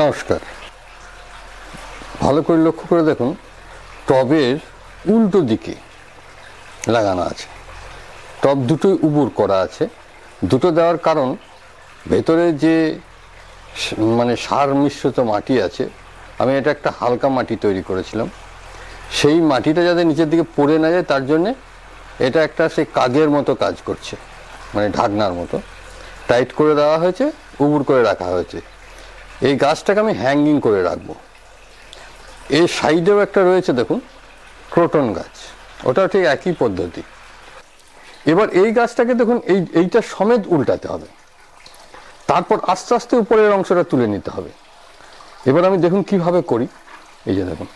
নমস্কার। ভালো করে লক্ষ্য করে দেখুন, টবের উল্টো দিকে লাগানো আছে। টব দুটোই উবুর করা আছে। দুটো দেওয়ার কারণ, ভেতরে যে মানে সার মিশ্রিত মাটি আছে, আমি এটা একটা হালকা মাটি তৈরি করেছিলাম। সেই মাটিটা যাতে নিচের দিকে পড়ে না যায়, তার জন্যে এটা একটা সেই কাগের মতো কাজ করছে মানে ঢাকনার মতো। টাইট করে দেওয়া হয়েছে, উবুর করে রাখা হয়েছে। এই গাছটাকে আমি হ্যাঙ্গিং করে রাখব। এর সাইডেও একটা রয়েছে, দেখুন ক্রোটন গাছ। ওটাও ঠিক একই পদ্ধতি। এবার এই গাছটাকে দেখুন, এই, এইটা সমেত উল্টাতে হবে। তারপর আস্তে আস্তে উপরের অংশটা তুলে নিতে হবে। এবার আমি দেখুন কীভাবে করি। এই যে দেখুন।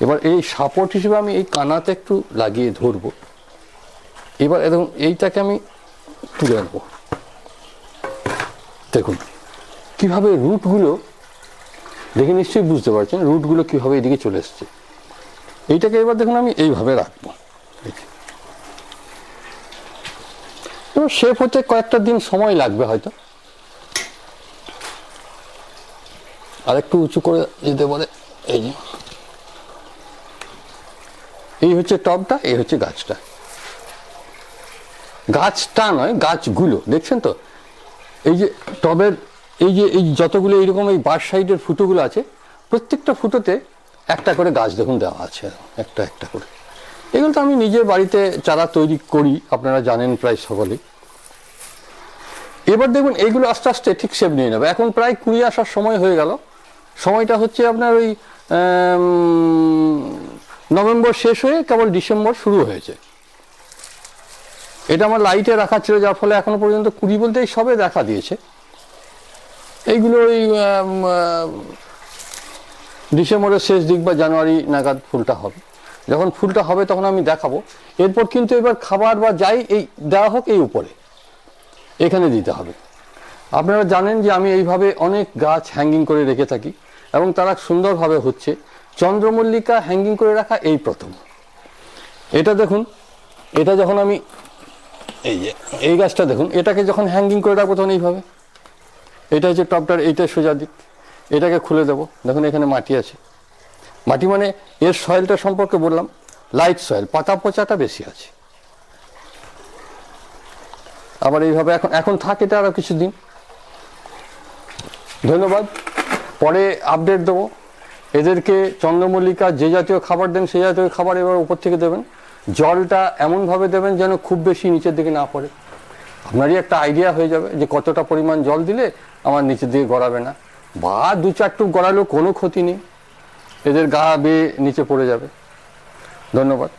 এবার এই সাপোর্ট হিসেবে আমি এই কানাতে একটু লাগিয়ে ধরবো। এবার দেখুন, এইটাকে আমি তুলে নেব। দেখুন। কীভাবে রুটগুলো, দেখে নিশ্চয়ই বুঝতে পারছেন, রুটগুলো কীভাবে এদিকে চলে এসছে। এইটাকে এবার দেখুন আমি এইভাবে রাখব। শেপ হতে কয়েকটা দিন সময় লাগবে হয়তো। আর একটু উঁচু করে যেতে পারে, এই যে। এই হচ্ছে টবটা এই হচ্ছে গাছটা। গাছটা নয়, গাছগুলো, দেখছেন তো? এই যে টবের এই যে, এই যতগুলো এইরকম এই বার সাইডের ফুটোগুলো আছে, প্রত্যেকটা ফুটোতে একটা করে গাছ দেখুন দেওয়া আছে, একটা একটা করে। এগুলো তো আমি নিজের বাড়িতে চারা তৈরি করি, আপনারা জানেন প্রায় সকলেই। এবার দেখুন, এইগুলো আস্তে আস্তে ঠিক শেপ নিয়ে নেবে। এখন প্রায় কুড়ি আসার সময় হয়ে গেল। সময়টা হচ্ছে আপনার ওই নভেম্বর শেষ হয়ে কেবল ডিসেম্বর শুরু হয়েছে। এটা আমার লাইটে রাখা ছিল, যার ফলে এখনও পর্যন্ত কুড়ি বলতে এই সবে দেখা দিয়েছে। এইগুলো ওই ডিসেম্বরের শেষ দিক বা জানুয়ারি নাগাদ ফুলটা হবে। যখন ফুলটা হবে তখন আমি দেখাবো। এরপর কিন্তু এবার খাবার বা যাই, এই দেওয়া হোক এই উপরে। এখানে দিতে হবে। আপনারা জানেন যে আমি এইভাবে অনেক গাছ হ্যাঙ্গিং করে রেখে থাকি এবং তারা সুন্দরভাবে হচ্ছে। চন্দ্রমল্লিকা হ্যাঙ্গিং করে রাখা এই প্রথম। এটা দেখুন, এটা যখন আমি এই যে, এই গাছটা দেখুন, এটাকে যখন হ্যাঙ্গিং করে রাখব তখন এইভাবে। এটা হচ্ছে টপটার এইটা সোজা দিক। এটাকে খুলে দেবো। দেখুন, এখানে মাটি আছে। মাটি মানে এর সয়েলটা সম্পর্কে বললাম লাইট সয়েল পাতা পচাটা বেশি আছে। আবার এইভাবে এখন এখন থাকে এটা আরও কিছুদিন। ধন্যবাদ। পরে আপডেট দেবো। এদেরকে চন্দ্রমল্লিকা যে জাতীয় খাবার দেন সেই জাতীয় খাবার এবার উপর থেকে দেবেন। জলটা এমনভাবে দেবেন যেন খুব বেশি নিচের দিকে না পড়ে। আপনারই একটা আইডিয়া হয়ে যাবে যে কতটা পরিমাণ জল দিলে আমার নিচের দিকে গড়াবে না। বা দু চারটু গড়ালেও কোনো ক্ষতি নেই। এদের গা বেয়ে নিচে পড়ে যাবে। ধন্যবাদ।